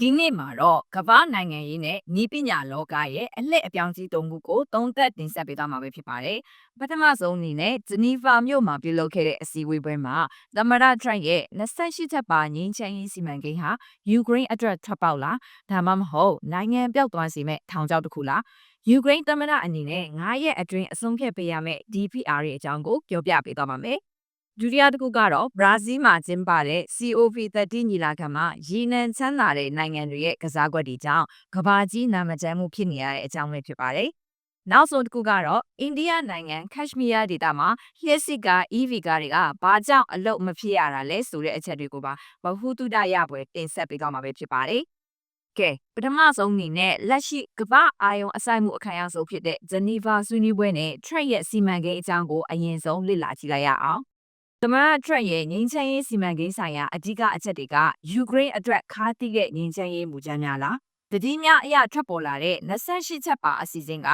ဒီနေ့မှာတော့ကမ္ဘာနိုင်ငံရေးနဲ့ဤပညာလောကရဲ့အလှည့်အပြောင်းကြီးတုံးမှုကိုသုံးသပ်တင်ဆက်ပေးသွားမှာပဲဖြစ်ပါတယ်။ပထမဆုံးအနေနဲ့ဂျနီဗာမြို့မှာပြုလုပ်ခဲ့တဲ့အစည်းအဝေးပွဲမှာသမ္မတထရန့်ရဲ့28ချက်ပါငြိမ်းချမ်းရေးစီမံကိန်းဟာယူကရိန်းအတွက်ထွက်ပေါက်လားဒါမှမဟုတ်နိုင်ငံပြောက်သွားစေမဲ့ထောင်ချောက်တစ်ခုလားယူကရိန်းသမ္မတအနေနဲ့9ရက်အတွင်းအဆုံးဖြတ်ပေးရမယ့် DPR ရဲ့အကြောင်းကိုပြောပြပေးသွားပါမယ်။ ဒုတိယတစ်ခုကတော့ဘရာဇီးမှာကျင်းပတဲ့ COP30 ညီလာခံမှာရေနံချမ်းသာတဲ့နိုင်ငံတွေရဲ့ကစားကွက်တွေကြောင့်ကဘာကြီးနာမကျန်းမှုဖြစ်နေရတဲ့အကြောင်းပဲဖြစ်ပါတယ်။နောက်ဆုံးတစ်ခုကတော့အိန္ဒိယနိုင်ငံကက်ရှ်မီးယားဒေသမှာလျှက်စစ်က EV ကားတွေကဘာကြောင့်အလုတ်မဖြစ်ရတာလဲဆိုတဲ့အချက်တွေကိုပါဘဟုတုတရပွဲတင်ဆက်ပေးသွားမှာပဲဖြစ်ပါတယ်။ကဲပထမဆုံးအနေနဲ့လက်ရှိကမ္ဘာအာယုံအဆိုင်မှုအခမ်းအနားဆုံးဖြစ်တဲ့ဂျနီဗာဆွေးနွေးပွဲနဲ့ Trade ရဲ့စီမံကိန်းအကြောင်းကိုအရင်ဆုံးလေ့လာကြည့်လိုက်ရအောင် သမရထရက်ရဲ့ငင်းချမ်းရေးစီမံကိန်းဆိုင်ရာအဓိကအချက်တွေကယူကရိန်းအတွက်ခါးတိတဲ့ငင်းချမ်းရေးမူကြမ်းများလားတတိများအရာထွက်ပေါ်လာတဲ့28ချက်ပါအစီအစဉ်က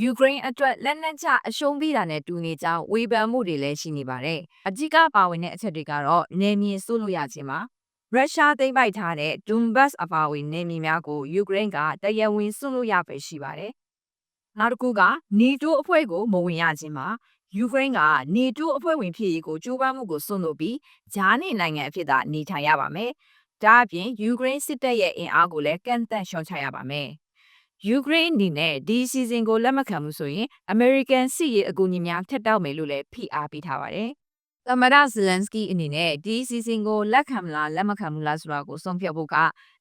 ယူကရိန်းအတွက်လက်နက်ချအရှုံးပေးတာနဲ့တူနေကြောင်းဝေဖန်မှုတွေလည်းရှိနေပါတယ်။အဓိကပါဝင်တဲ့အချက်တွေကတော့နေမြေစိုးလို့ရခြင်းပါ။ရုရှားသိမ်းပိုက်ထားတဲ့ Donbas အပါအဝင်နေမြေများကိုယူကရိန်းကတရားဝင်စွန့်လို့ရပဲရှိပါတယ်။နောက်တစ်ခုက NATO အဖွဲ့ကိုမဝင်ရခြင်းပါ ယူကရိန်းကနေတိုးအဖွဲ့ဝင်ဖြစ်ရေးကိုကြိုးပမ်းမှုကိုစွန့်လို့ပြီးဂျားနေနိုင်ငံအဖြစ်သာနေထိုင်ရပါမယ်။ဒါအပြင်ယူကရိန်းစစ်တပ်ရဲ့အင်အားကိုလည်းကန့်သတ်ရှော့ချရပါမယ်။ယူကရိန်းအနေနဲ့ဒီစီဇန်ကိုလက်မခံမှုဆိုရင်အမေရိကန်စစ်ရေးအကူအညီများထပ်တောက်မယ်လို့လည်းဖိအားပေးထားပါတယ်။ သမ္မတဇလန်စကီအနေနဲ့ဒီစီဇန်ကိုလက်ခံမလားလက်မခံဘူးလားဆိုတာကိုဆုံးဖြတ်ဖို့က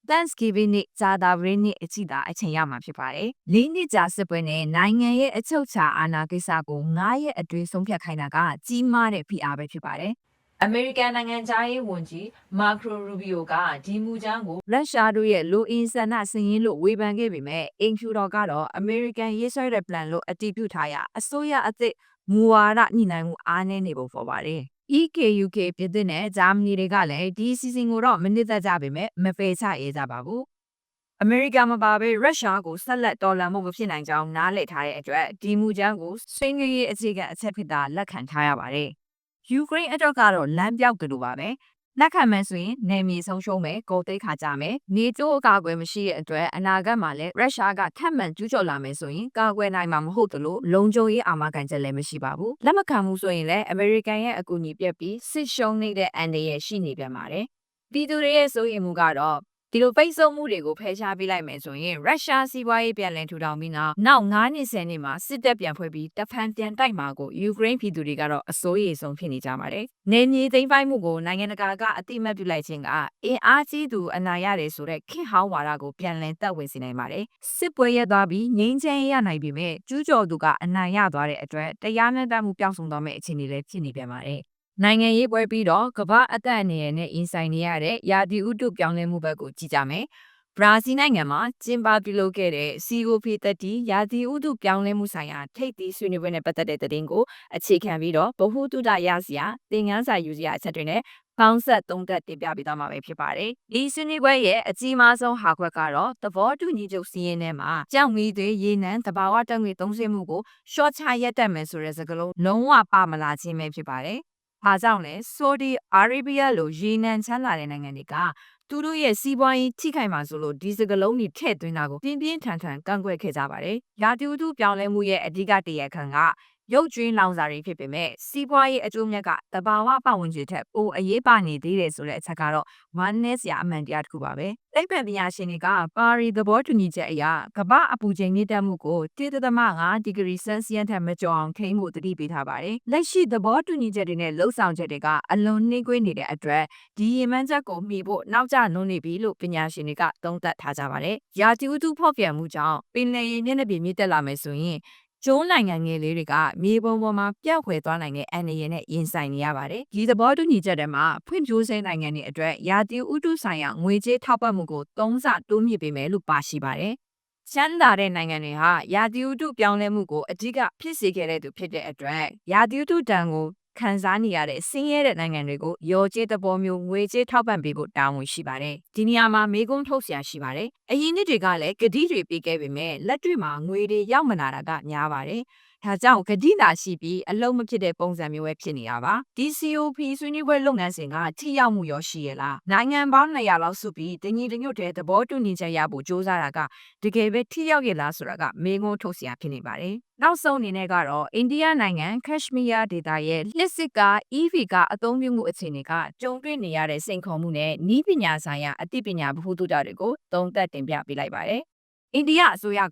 Thanksgiving နေ့ဇာတာပရင်းနေ့အကြည့်တာအချိန်ရမှာဖြစ်ပါတယ်။လေးနှစ်ကြာစစ်ပွဲနဲ့နိုင်ငံရဲ့အချုပ်ချာအာဏာကိစ္စကို9ရက်အတွင်းဆုံးဖြတ်ခိုင်းတာကကြီးမားတဲ့ဖိအားပဲဖြစ်ပါတယ်။အမေရိကန်နိုင်ငံသားရေးဝန်ကြီးမာခရိုရူဘီယိုကဒီမူချမ်းကိုရုရှားတို့ရဲ့လိုအင်ဆန္ဒစင်ရင်လို့ဝေဖန်ခဲ့ပေမဲ့အင်ဖြူတော်ကတော့အမေရိကန်ရေးဆွဲတဲ့ plan လို့အတည်ပြုထားရအစိုးရအသစ်မူဝါဒညှိနှိုင်းမှုအားနည်းနေပုံပေါ်ပါတယ်။ EKUK ပြည်သစ်နဲ့ဂျာမနီတွေကလည်းဒီစီစဉ်ကိုတော့မနစ်သက်ကြပေမဲ့မပယ်ချရဲကြပါဘူး။အမေရိကန်မပါဘဲရုရှားကိုဆက်လက်တော်လှန်မှုမဖြစ်နိုင်ကြောင်းနားလည်ထားတဲ့အတွက်ဒီမူချမ်းကိုဆွေးနွေးရေးအခြေခံအချက်ဖြစ်တာလက်ခံထားရပါတယ်။ယူကရိန်းအတွက်ကတော့လမ်းပြောက်ကြလို့ပါပဲ လက်ခံမယ်ဆိုရင်နေမြေဆုံးရှုံးမယ်ကိုသိခါကြမယ်နေကျိုးအကာအကွယ်မရှိတဲ့အတွက်အနာဂတ်မှာလည်းရုရှားကထပ်မံကျူးကျော်လာမယ်ဆိုရင်ကာကွယ်နိုင်မှာမဟုတ်သလိုလုံခြုံရေးအာမခံချက်လည်းမရှိပါဘူးလက်မခံမှုဆိုရင်လည်းအမေရိကန်ရဲ့အကူအညီပြက်ပြီးစစ်ရှုံးနေတဲ့အန်ဒီရဲ့ရှိနေပြန်ပါတယ်ပြည်သူတွေရဲ့စိုးရိမ်မှုကတော့ ဒီလိုပိတ်ဆို့မှုတွေကိုဖယ်ရှားပေးလိုက်မယ်ဆိုရင်ရုရှားစီးပွားရေးပြန်လည်ထူထောင်ပြီးနောက်နောက်9နှစ်10နှစ်မှာစစ်တပ်ပြန်ဖွဲ့ပြီးတဖန်ပြန်တိုက်မှာကိုယူကရိန်းပြည်သူတွေကတော့အစိုးရိမ်ဆုံးဖြစ်နေကြပါတယ်။နေမြေသိမ်းပိုက်မှုကိုနိုင်ငံတကာကအတိမတ်ပြုလိုက်ခြင်းကအင်အားကြီးသူအနာရတယ်ဆိုတဲ့ခေတ်ဟောင်းဝါဒကိုပြန်လည်တက်ဝင်စေနိုင်ပါတယ်။စစ်ပွဲရပ်သွားပြီးငြိမ်းချမ်းရေးရနိုင်ပြီမဲ့ကျူးကျော်သူကအနိုင်ရသွားတဲ့အတွက်တရားမျှတမှုပျောက်ဆုံးသွားမယ့်အခြေအနေလည်းဖြစ်နေပြန်ပါတယ်။ နိုင်ငံရေးပွဲပြီးတော့ကမ္ဘာအသက်အန္တရာယ်နဲ့အင်ဆိုင်နေရတဲ့ရာသီဥတုပြောင်းလဲမှုဘက်ကိုကြည့်ကြမယ်။ဘရာဇီးနိုင်ငံမှာကျင်းပပြုလုပ်ခဲ့တဲ့ COP30 ရာသီဥတုပြောင်းလဲမှုဆိုင်ရာထိပ်သီးဆွေးနွေးပွဲနဲ့ပတ်သက်တဲ့သတင်းကိုအခြေခံပြီးတော့ဗဟုသုတရစရာသင်ခန်းစာယူစရာအချက်တွေနဲ့ပေါင်းဆက်သုံးသပ်တင်ပြပေးသွားမှာပဲဖြစ်ပါတယ်။ဒီဆွေးနွေးပွဲရဲ့အကြီးမားဆုံးဟာခွက်ကတော့သဘောတူညီချုပ်စီးရင်ထဲမှာကြောက်မီတွေရေနံတဘာဝတက်ငွေသုံးစွဲမှုကိုရှော့ချရက်တက်မယ်ဆိုတဲ့စကားလုံးလုံးဝပါမလာခြင်းပဲဖြစ်ပါတယ်။။ ဘာကြောင့်လဲ။ Saudi Arabia လိုရေနံချမ်းသာတဲ့နိုင်ငံတွေကသူတို့ရဲ့စီးပွားရေးထိခိုက်မှာဆိုလို့ဒီစကလုံးတွေထည့်သွင်းတာကိုပြင်းပြင်းထန်ထန်ကန့်ကွက်ခဲ့ကြပါတယ်။ရာသီဥတုပြောင်းလဲမှုရဲ့အဓိကတရားခံက ရုပ်ကျွင်းလောင်စာတွေဖြစ်ပေမဲ့စီးပွားရေးအကျိုးမြတ်ကတဘာဝပတ်ဝန်းကျင်ထက်ပိုအရေးပါနေသေးတယ်ဆိုတဲ့အချက်ကတော့ oneness ရာအမှန်တရားတစ်ခုပါပဲ။သိပ္ပံပညာရှင်တွေကပါရီသဘောတူညီချက်အရကမ္ဘာအပူချိန်မြင့်တက်မှုကို1.5ဒီဂရီဆယ်စီယပ်ထက်မကျော်အောင်ထိန်းဖို့တတိပေးထားပါတယ်။လက်ရှိသဘောတူညီချက်တွေနဲ့လှုပ်ဆောင်ချက်တွေကအလွန်နှိမ့်ကွေးနေတဲ့အတွက်ဒီရေမှန်းချက်ကိုမှီဖို့နောက်ကျနှုံးနေပြီလို့ပညာရှင်တွေကသုံးသပ်ထားကြပါတယ်။ရာသီဥတုဖောက်ပြန်မှုကြောင့်ပင်လယ်ရေမျက်နှာပြင်မြင့်တက်လာမယ်ဆိုရင် ကျိုးနိုင်ငံငယ်လေးတွေကမြေပုံပေါ်မှာပျောက်ခွဲသွားနိုင်တဲ့အန္တရာယ်နဲ့ရင်ဆိုင်နေရပါတယ်။ဒီသဘောတူညီချက်တွေမှာဖွံ့ဖြိုးဆဲနိုင်ငံတွေအတွက်ရာသီဥတုဆိုင်ရာငွေကြေးထောက်ပံ့မှုကိုသုံးဆတိုးမြှင့်ပေးမယ်လို့ပါရှိပါတယ်။ချမ်းသာတဲ့နိုင်ငံတွေဟာရာသီဥတုပြောင်းလဲမှုကိုအဓိကဖြစ်စေခဲ့တဲ့သူဖြစ်တဲ့အတွက်ရာသီဥတုတန်ကို ခံစားနေရတဲ့ဆင်းရဲတဲ့နိုင်ငံတွေကိုရော်ကျေးသဘောမျိုးငွေကြေးထောက်ပံ့ပေးဖို့တာဝန်ရှိပါတယ်။ဒီနေရာမှာမေးခွန်းထုတ်ဆရာရှိပါတယ်။အရင်နှစ်တွေကလည်းကတိတွေပေးခဲ့ပေမဲ့လက်တွေ့မှာငွေတွေရောက်မလာတာကများပါတယ်။ဒါကြောင့်ဂတိလာရှိပြီးအလုံးမဖြစ်တဲ့ပုံစံမျိုးပဲဖြစ်နေတာပါ။ DCOP ဆွေးနွေးပွဲလုပ်ငန်းစဉ်ကထိရောက်မှုရောရှိရလား။နိုင်ငံပေါင်း200လောက်စုပြီးတညီတညွတ်တဲ့သဘောတူညီချက်ရဖို့စ조사တာကတကယ်ပဲထိရောက်ရလားဆိုတာကမေးခွန်းထုတ်စရာဖြစ်နေပါတယ်။နောက်ဆုံးအနေနဲ့ကတော့အိန္ဒိယနိုင်ငံကက်ရှမီးယားဒေသရဲ့လစ်စစ်က EV ကအသုံးပြုမှုအခြေအနေကကြုံတွေ့နေရတဲ့စိန်ခေါ်မှုနဲ့ဤပညာဆိုင်ရာအသိပညာဗဟုသုတတွေကိုသုံးသပ်တင်ပြပေးလိုက်ပါတယ်။အိန္ဒိယအစိုးရက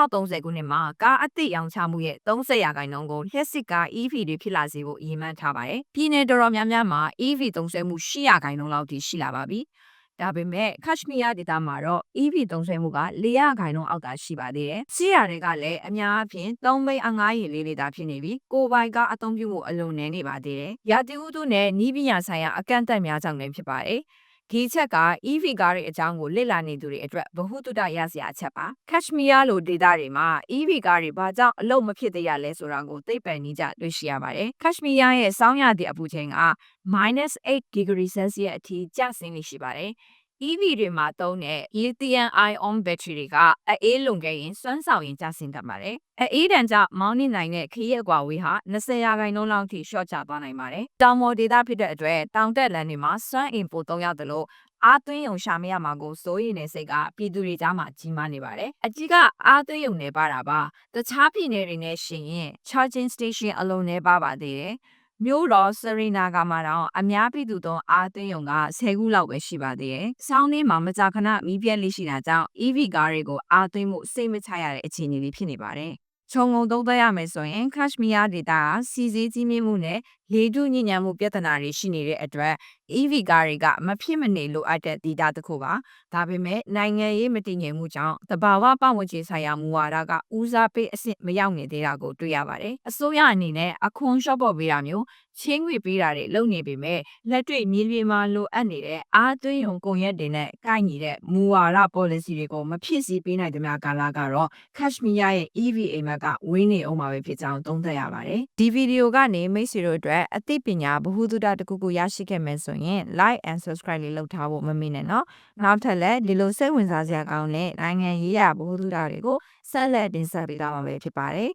2030ခုနှစ်မှာကားအသစ်ရောင်းချမှုရဲ့30ရာခိုင်နှုန်းကိုလျှက်စစ်ကား EV တွေဖြစ်လာစေဖို့အည်မှန်းထားပါတယ်။ပြည်내တော်တော်များများမှာ EV သုံးစွဲမှု10ရာခိုင်နှုန်းလောက်ထိရှိလာပါပြီ။ ဒါပေမဲ့ကက်ရှမီးယားဒေသမှာတော့ EV သုံးစွဲမှုက4ရာခိုင်နှုန်းအောက်သာရှိပါသေးတယ်။စီးရတွေကလည်းအများအပြား3ဘိန်းအငားရည်လေးလေးသာဖြစ်နေပြီးကိုယ်ပိုင်ကအသုံးပြုမှုအလုံးနေနေပါသေးတယ်။ရာသီဥတုနဲ့ဤပညာဆိုင်ရာအကန့်အသတ်များကြောင့်လည်းဖြစ်ပါတယ်။ ဒီချက်က EV ကားတွေအကြောင်းကိုလေ့လာနေသူတွေအတွက်ဗဟုသုတရစရာအချက်ပါ။ကက်ရှမီးယားလိုဒေသတွေမှာ EV ကားတွေဘာကြောင့်အလုံးမဖြစ်သေးရလဲဆိုတာကိုသိပ္ပံနည်းကျတွေ့ရှိရပါတယ်။ကက်ရှမီးယားရဲ့စောင်းရသည့်အပူချိန်က -8 degree Celsius အထိကျဆင်းနေရှိပါတယ်။ EV တွေမှာသုံးတဲ့ lithium ion battery တွေကအအေးလွန်ခဲ့ရင်စွမ်းဆောင်ရင်ကျဆင်းတတ်ပါတယ်။အအေးဒဏ်ကြောင့်မောင်းနေနိုင်တဲ့ခရီးအကွာဝေးဟာ20ရာခိုင်နှုန်းလောက်ထိရှော့ချသွားနိုင်ပါတယ်။တောင်ပေါ်ဒေသဖြစ်တဲ့အတွက်တောင်တက်လမ်းတွေမှာစွမ်းအင်ပိုသုံးရသလိုအားသွင်းယုံရှာမရမှာကိုစိုးရိမ်နေစိတ်ကပြည်သူတွေကြားမှာကြီးမားနေပါတယ်။အကြီးကအားသွင်းယုံနေပါတာပါ။တခြားပြည်နယ်တွေနဲ့ရှင်ရင် charging station အလုံးနေပါပါသေးတယ်။ မြို့တော်စရီနာဂါမှာတော့အများပြည်သူသုံးအားသွင်းယုံက10ခုလောက်ပဲရှိပါသေးတယ်။ဆောင်းလေးမှာမကြာခဏမီးပြက်လေးရှိတာကြောင့် EV ကားတွေကိုအားသွင်းမှုစိတ်မချရတဲ့အခြေအနေလေးဖြစ်နေပါတယ်။ခြုံငုံသုံးသပ်ရမယ်ဆိုရင်ကက်ရှမီးယားဒေသကစီစည်းကြီးမြင့်မှုနဲ့လေထုညဉ့်ညံမှုပြဿနာတွေရှိနေတဲ့အတွက် EV ကားတွေကမဖြစ်မနေလိုအပ်တဲ့ဒေသတစ်ခုပါဒါပေမဲ့နိုင်ငံရေးမတည်ငြိမ်မှုကြောင့်တဘာဝပတ်ဝန်းကျင်ဆိုင်ရာမူဝါဒကဦးစားပေးအဆင့်မရောက်နေသေးတာကိုတွေ့ရပါတယ်အစိုးရအနေနဲ့အခွန်လျှော့ပေါ့ပေးတာမျိုးချင်းငွေပေးတာတွေလုပ်နေပေမဲ့လက်တွေ့မြေပြင်မှာလိုအပ်နေတဲ့အားသွင်းရုံကုန်ရက်တွေနဲ့ကိုက်ညီတဲ့မူဝါဒ policy တွေကိုမဖြစ်စီပေးနိုင်တဲ့များကာလကတော့ကက်ရှမီးယားရဲ့ EV အိမ်မက်ကဝင်းနေအောင်ပါပဲဖြစ်ကြောင်းသုံးသပ်ရပါတယ်ဒီဗီဒီယိုကနေမိတ်ဆွေတို့အတွက်အသိပညာဗဟုသုတတစ်ခုခုရရှိခဲ့မယ်ဆိုရင် like and subscribe လေးလုပ်ထားဖို့မမေ့နဲ့နော်နောက်ထပ်လည်းဒီလိုစိတ်ဝင်စားစရာကောင်းတဲ့နိုင်ငံရေးရာဗဟုသုတတွေကိုဆက်လက်တင်ဆက်ပေးသွားမှာပဲဖြစ်ပါတယ်